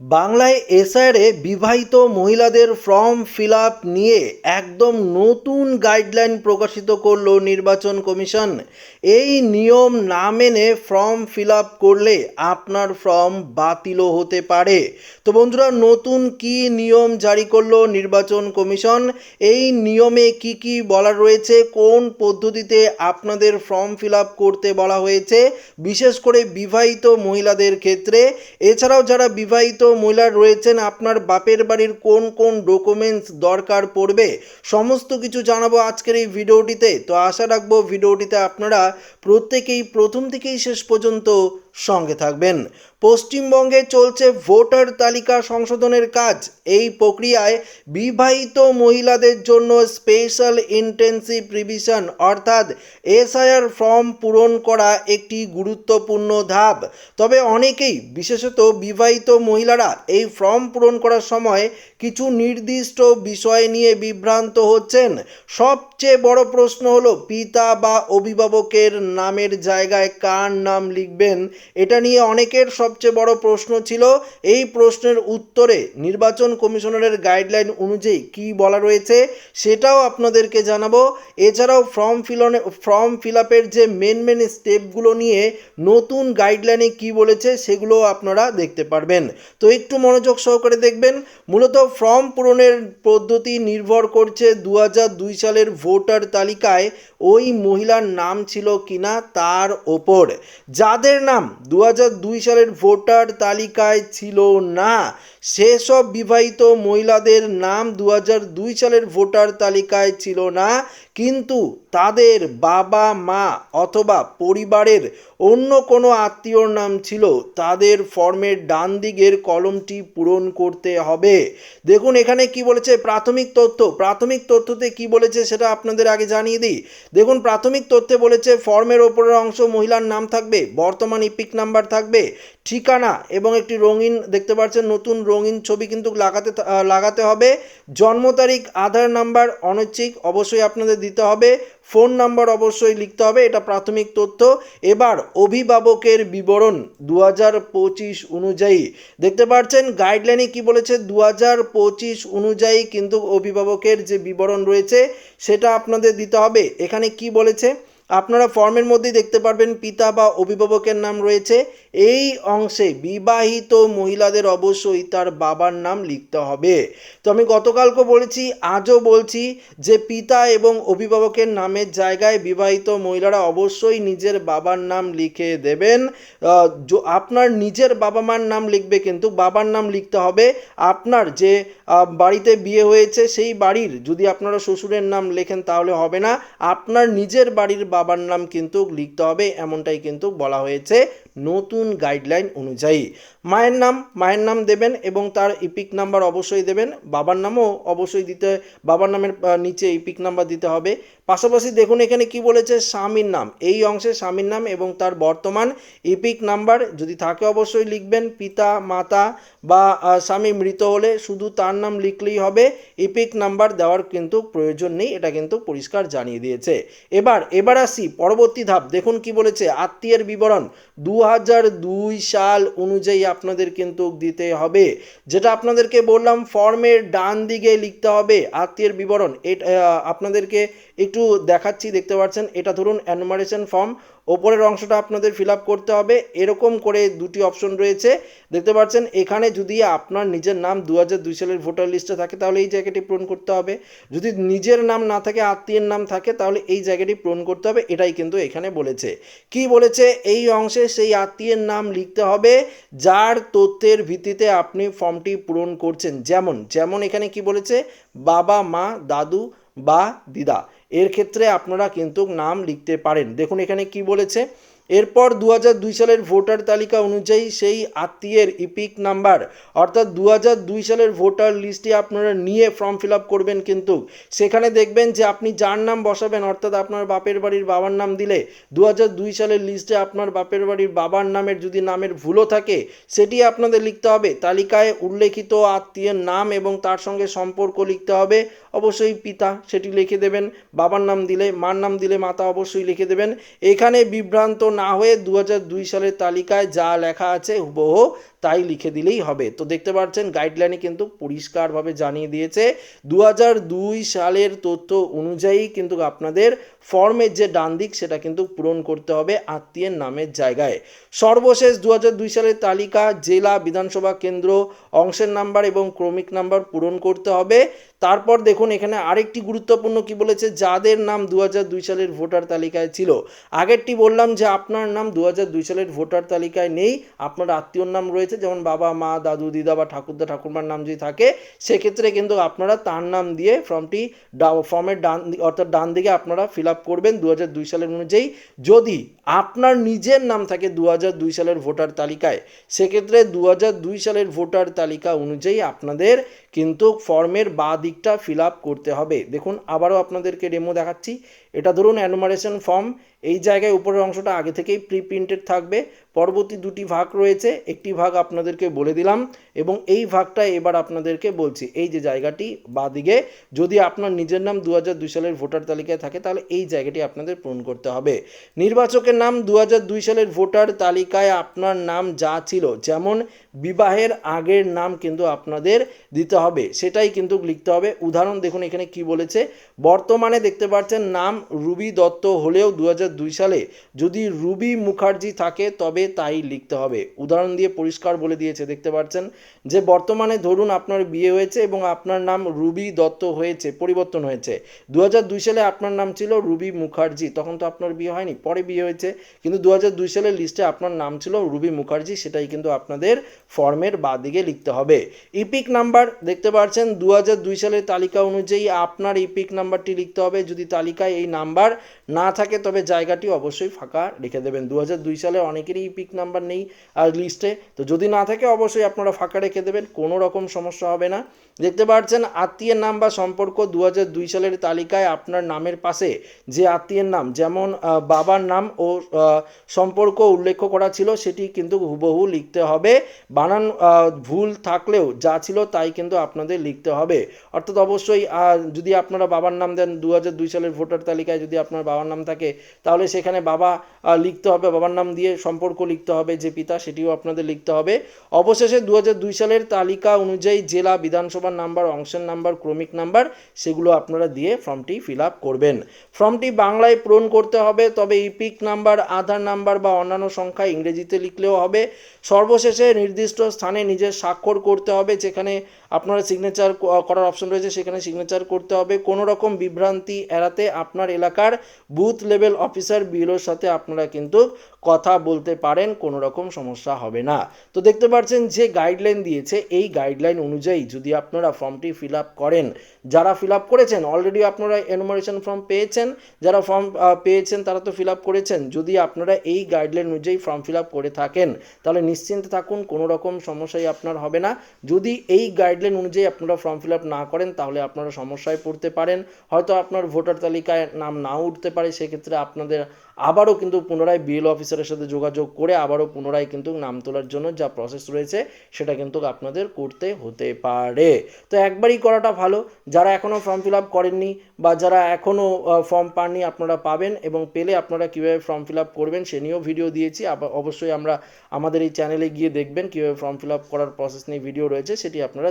বাংলায় এসআরে বিবাহিত মহিলাদের ফর্ম ফিল আপ নিয়ে একদম নতুন গাইডলাইন প্রকাশিত করল নির্বাচন কমিশন। এই নিয়ম না মেনে ফর্ম ফিল আপ করলে আপনার ফর্ম বাতিলও হতে পারে। তো বন্ধুরা, নতুন কি নিয়ম জারি করল নির্বাচন কমিশন? এই নিয়মে কি কি বলা রয়েছে? কোন পদ্ধতিতে আপনাদের ফর্ম ফিল আপ করতে বলা হয়েছে? বিশেষ করে বিবাহিত মহিলাদের ক্ষেত্রে। এছাড়াও যারা বিবাহিত মহিলা রয়েছেন, আপনার বাপের বাড়ির কোন কোন ডকুমেন্টস দরকার পড়বে, সমস্ত কিছু জানাব আজকের এই ভিডিওটিতে। তো আশা রাখব ভিডিওটিতে আপনারা প্রত্যেকেই প্রথম থেকেই শেষ পর্যন্ত সঙ্গে থাকবেন। পশ্চিমবঙ্গে চলছে ভোটার তালিকা সংশোধনের কাজ। এই প্রক্রিয়ায় বিবাহিত মহিলাদের জন্য স্পেশাল ইন্টেন্সিভ রিভিশন অর্থাৎ এসআইআর ফর্ম পূরণ করা একটি গুরুত্বপূর্ণ ধাপ। তবে অনেকেই, বিশেষত বিবাহিত মহিলারা, এই ফর্ম পূরণ করার সময় কিছু নির্দিষ্ট বিষয় নিয়ে বিভ্রান্ত হচ্ছেন। সবচেয়ে বড় প্রশ্ন হলো, পিতা বা অভিভাবকের নামের জায়গায় কার নাম লিখবেন? এটা নিয়ে অনেকের সবচেয়ে বড় প্রশ্ন ছিল। এই প্রশ্নের উত্তরে নির্বাচন কমিশনারের গাইডলাইন অনুযায়ী কি বলা রয়েছে সেটাও আপনাদেরকে জানাব। এছাড়াও ফর্ম ফিল ফর্ম ফিল আপের যে মেন মেন স্টেপগুলো নিয়ে নতুন গাইডলাইনে কি বলেছে সেগুলো আপনারা দেখতে পারবেন। তো একটু মনোযোগ সহকারে দেখবেন। মূলত ফর্ম পূরণের পদ্ধতি নির্ভর করছে দু সালের ভোটার তালিকায় ওই মহিলার নাম ছিল কিনা তার ওপর। যাদের নাম দু সালের ভোটার তালিকায় ছিল না, সেসব বিবাহিত মহিলাদের নাম দু সালের ভোটার তালিকায় ছিল না, কিন্তু তাদের বাবা, মা অথবা পরিবারের অন্য কোনো আত্মীয়র নাম ছিল। তাদের ফর্মের ডান দিকের কলমটি পূরণ করতে হবে। দেখুন, এখানে কি বলেছে প্রাথমিক তথ্য। প্রাথমিক তথ্যতে কি বলেছে সেটা আপনাদের আগে জানিয়ে দিই। দেখুন, প্রাথমিক তথ্যে বলেছে, ফর্মের ওপরের অংশ মহিলার নাম থাকবে, বর্তমান ইপিক নাম্বার থাকবে, ঠিকানা এবং একটি রঙিন, দেখতে পাচ্ছেন, নতুন রঙিন ছবি কিন্তু লাগাতে লাগাতে হবে। জন্ম তারিখ, আধার নাম্বার অনৈচ্ছিক, অবশ্যই আপনাদের দিতে হবে। ফোন নাম্বার অবশ্যই লিখতে হবে, এটা প্রাথমিক তথ্য। এবার অভিভাবকের বিবরণ দু হাজার পঁচিশ অনুযায়ী। দেখতে পাচ্ছেন গাইডলাইনে কি বলেছে? দু হাজার পঁচিশ অনুযায়ী কিন্তু অভিভাবকের যে বিবরণ রয়েছে, সেটা আপনাদের দিতে হবে। এখানে কি বলেছে? আপনারা ফর্মের মধ্যেই দেখতে পারবেন পিতা বা অভিভাবকের নাম রয়েছে। এই অংশে বিবাহিত মহিলাদের অবশ্যই তার বাবার নাম লিখতে হবে। তো আমি গতকালকে বলেছি, আজও বলছি যে পিতা এবং অভিভাবকের নামের জায়গায় বিবাহিত মহিলারা অবশ্যই নিজের বাবার নাম লিখে দেবেন। আপনার নিজের বাবা মার নাম লিখবে কিন্তু বাবার নাম লিখতে হবে। আপনার যে বাড়িতে বিয়ে হয়েছে সেই বাড়ির যদি আপনারা শ্বশুরের নাম লেখেন তাহলে হবে না। আপনার নিজের বাড়ির বাবার নাম কিন্তু লিখতে হবে এমনটাই কিন্তু বলা হয়েছে। নতুন গাইডলাইন অনুযায়ী। মায়ের নাম মায়ের নাম দেবেন এবং তার ইপিক নাম্বার অবশ্যই দেবেন। বাবার নামও অবশ্যই দিতে, বাবার নামের নিচে ইপিক নাম্বার দিতে হবে। পাশাপাশি দেখুন এখানে কি বলেছে, স্বামীর নাম। এই অংশে স্বামীর নাম এবং তার বর্তমান ইপিক নাম্বার যদি থাকে অবশ্যই লিখবেন, পিতা, মাতা বা স্বামী মৃত হলে শুধু তার নাম লিখলেই হবে। ইপিক নাম্বার দেওয়ার কিন্তু প্রয়োজন নেই, এটা কিন্তু পরিষ্কার জানিয়ে দিয়েছে। এবার এবার আসি, পরবর্তী ধাপ। দেখুন কি বলেছে, আত্মীয়ের বিবরণ। দু হাজার দু হাজার দুই সাল অনুযায়ী আপনাদের কিন্তু দিতে হবে। যেটা আপনাদেরকে বললাম, ফর্মের ডান দিকে লিখতে হবে আত্মীয়ের বিবরণ। এটা আপনাদেরকে একটু দেখাচ্ছি, দেখতে পাচ্ছেন, এটা ধরুন অ্যানুমারেশন ফর্ম ওপরের অংশটা আপনাদের ফিল করতে হবে। এরকম করে দুটি অপশন রয়েছে। দেখতে পাচ্ছেন, এখানে যদি আপনার নিজের নাম দু দুই সালের ভোটার লিস্টে থাকে, তাহলে এই জায়গাটি পূরণ করতে হবে। যদি নিজের নাম না থাকে, আত্মীয়ের নাম থাকে, তাহলে এই জায়গাটি পূরণ করতে হবে। এটাই কিন্তু এখানে বলেছে। কি বলেছে? এই অংশে সেই আত্মীয়ের নাম লিখতে হবে, যার তথ্যের ভিত্তিতে আপনি ফর্মটি পূরণ করছেন। যেমন যেমন এখানে কি বলেছে? বাবা, মা, দাদু বা দিদা। এর ক্ষেত্রে আপনারা কিন্তু নাম লিখতে পারেন। দেখুন এখানে কি বলেছে? এরপর দু সালের ভোটার তালিকা অনুযায়ী সেই আত্মীয়ের ইপিক নাম্বার, অর্থাৎ দু দুই সালের ভোটার লিস্টটি আপনারা নিয়ে ফর্ম ফিল আপ করবেন কিন্তু। সেখানে দেখবেন যে আপনি যার নাম বসাবেন, অর্থাৎ আপনার বাপের বাড়ির বাবার নাম দিলে দু দুই সালের লিস্টে আপনার বাপের বাড়ির বাবার নামের যদি নামের ভুলও থাকে, সেটি আপনাদের লিখতে হবে। তালিকায় উল্লেখিত আত্মীয়ের নাম এবং তার সঙ্গে সম্পর্ক লিখতে হবে। অবশ্যই পিতা সেটি লিখে দেবেন, বাবার নাম দিলে, মার নাম দিলে মাতা অবশ্যই লিখে দেবেন। এখানে বিভ্রান্ত না হয়ে দু সালের তালিকায় যা লেখা আছে হুবহু তাই লিখে দিলেই হবে। তো দেখতে পাচ্ছেন গাইডলাইনে কিন্তু পরিষ্কারভাবে জানিয়ে দিয়েছে দু সালের তথ্য অনুযায়ী কিন্তু আপনাদের ফর্মের যে ডান দিক, সেটা কিন্তু পূরণ করতে হবে আত্মীয়ের নামের জায়গায়। সর্বশেষ দু সালের তালিকা, জেলা বিধানসভা কেন্দ্র অংশের নাম্বার এবং ক্রমিক নাম্বার পূরণ করতে হবে। তারপর দেখুন, এখানে আরেকটি গুরুত্বপূর্ণ কি বলেছে, যাদের নাম দু সালের ভোটার তালিকায় ছিল। আগেরটি বললাম যে আপনার নাম দু সালের ভোটার তালিকায় নেই, আপনার আত্মীয়র নাম রয়েছে। যেমন বাবা, মা, দাদু, দিদা বা ঠাকুরদা, ঠাকুরমার নাম যদি থাকে, সেক্ষেত্রে কিন্তু আপনারা তার নাম দিয়ে ফর্মটি ফর্মের ডান অর্থাৎ ডান দিকে আপনারা ফিল আপ করবেন দু দুই সালের অনুযায়ী। যদি আপনার নিজের নাম থাকে দু দুই সালের ভোটার তালিকায়, সেক্ষেত্রে দু দুই সালের ভোটার তালিকা অনুযায়ী আপনাদের কিন্তু ফর্মের বা দিকটা ফিল আপ করতে হবে। দেখুন, আবারও আপনাদেরকে ডেমো দেখাচ্ছি। এটা ধরুন অ্যানুমারেশন ফর্ম এই জায়গায় উপরের অংশটা আগে থেকেই প্রি প্রিন্টেড থাকবে। পরবর্তী দুটি ভাগ রয়েছে, একটি ভাগ আপনাদেরকে বলে দিলাম এবং এই ভাগটা এবার আপনাদেরকে বলছি। এই যে জায়গাটি বাদিকে, যদি আপনার নিজের নাম দু সালের ভোটার তালিকায় থাকে, তাহলে এই জায়গাটি আপনাদের পূরণ করতে হবে। নির্বাচকের নাম দু সালের ভোটার তালিকায় আপনার নাম যা ছিল, যেমন বিবাহের আগের নাম কিন্তু আপনাদের দিতে হবে, সেটাই কিন্তু লিখতে হবে। উদাহরণ দেখুন, এখানে কি বলেছে? বর্তমানে দেখতে পাচ্ছেন নাম রুবি দত্ত হলেও দু সালে যদি রুবি মুখার্জি থাকে, তবে তাই লিখতে হবে। উদাহরণ দিয়ে পরিষ্কার বলে দিয়েছে, দেখতে পাচ্ছেন? যে বর্তমানে ধরুন আপনার বিয়ে হয়েছে এবং আপনার নাম রুবি দত্ত হয়েছে, পরিবর্তন হয়েছে। দু সালে আপনার নাম ছিল রুবি মুখার্জি, তখন তো আপনার বিয়ে হয়নি, পরে বিয়ে হয়েছে। কিন্তু দু দুই সালের লিস্টে আপনার নাম ছিল রুবি মুখার্জি, সেটাই কিন্তু আপনাদের ফর্মের বাদিকে লিখতে হবে। ইপিক নাম্বার, দেখতে পাচ্ছেন দু দুই সালের তালিকা অনুযায়ী আপনার ইপিক নাম্বারটি লিখতে হবে। যদি তালিকায় এই নাম্বার না থাকে, তবে জায়গাটি অবশ্যই ফাঁকা রেখে দেবেন। দু সালে অনেকেরই ইপিক নাম্বার নেই আর লিস্টে তো যদি না থাকে, অবশ্যই আপনারা ফাঁকা রেখে দেবেন, কোনো রকম সমস্যা হবে না। দেখতে পাচ্ছেন, আত্মীয়ের নাম বা সম্পর্ক দু সালের তালিকায় আপনার নামের পাশে যে আত্মীয়ের নাম, যেমন বাবার নাম ও সম্পর্ক উল্লেখ করা ছিল, সেটি কিন্তু হুবহু লিখতে হবে। বানান ভুল থাকলেও যা ছিল তাই কিন্তু আপনাদের লিখতে হবে। অর্থাৎ অবশ্যই যদি আপনারা বাবার নাম দেন দু দুই সালের ভোটার তালিকায় যদি আপনার বাবার নাম থাকে, তাহলে সেখানে বাবা লিখতে হবে, বাবার নাম দিয়ে সম্পর্ক লিখতে হবে যে পিতা, সেটিও আপনাদের লিখতে হবে। অবশেষে দু দুই সালের তালিকা অনুযায়ী জেলা বিধানসভার নাম্বার, অংশের নাম্বার, ক্রমিক নাম্বার, সেগুলো আপনারা দিয়ে ফর্মটি ফিল আপ করবেন। ফর্মটি বাংলায় পূরণ করতে হবে, তবে ইপিক নাম্বার, আধার নাম্বার বা অন্যান্য সংখ্যা ইংরেজিতে লিখলেও হবে। সর্বশেষে নির্দিষ্ট স্থানে নিজের স্বাক্ষর করতে হবে, যেখানে আপনারা সিগনেচার করার অপশন রয়েছে, সেখানে সিগনেচার করতে হবে। কোনো রকম বিভ্রান্তি এড়াতে আপনার এলাকার বুথ লেভেল অফিসার বিএলওর সাথে আপনারা কিন্তু কথা বলতে পারেন, কোনো রকম সমস্যা হবে না। তো দেখতে পাচ্ছেন যে গাইডলাইন দিয়েছে, এই গাইডলাইন অনুযায়ী যদি আপনারা ফর্মটি ফিল আপ করেন, যারা ফিল আপ করেছেন অলরেডি আপনারা এনুমারেশন ফর্ম পেয়েছেন, যারা ফর্ম পেয়েছেন, তারা তো ফিল আপ করেছেন। যদি আপনারা এই গাইডলাইন অনুযায়ী ফর্ম ফিল আপ করে থাকেন, তাহলে নিশ্চিন্তে থাকুন, কোনো রকম সমস্যাই আপনার হবে না। যদি এই গাইডলাইন অনুযায়ী আপনারা ফর্ম ফিল আপ না করেন, তাহলে আপনারা সমস্যায় পড়তে পারেন। হয়তো আপনার ভোটার তালিকায় নাম নাও উঠতে পারে, সেক্ষেত্রে আপনাদের আবারও কিন্তু পুনরায় বিএল অফিসারের সাথে যোগাযোগ করে আবারও পুনরায় কিন্তু নাম তোলার জন্য যা প্রসেস রয়েছে, সেটা কিন্তু আপনাদের করতে হতে পারে। তো একবারই করাটা ভালো। যারা এখনও ফর্ম ফিল আপ করেননি বা যারা এখনও ফর্ম পাননি, আপনারা পাবেন এবং পেলে আপনারা কীভাবে ফর্ম ফিল আপ করবেন, সে নিয়েও ভিডিও দিয়েছি। অবশ্যই আমরা আমাদের এই চ্যানেলে গিয়ে দেখবেন কীভাবে ফর্ম ফিল আপ করার প্রসেস নিয়ে ভিডিও রয়েছে, সেটি আপনারা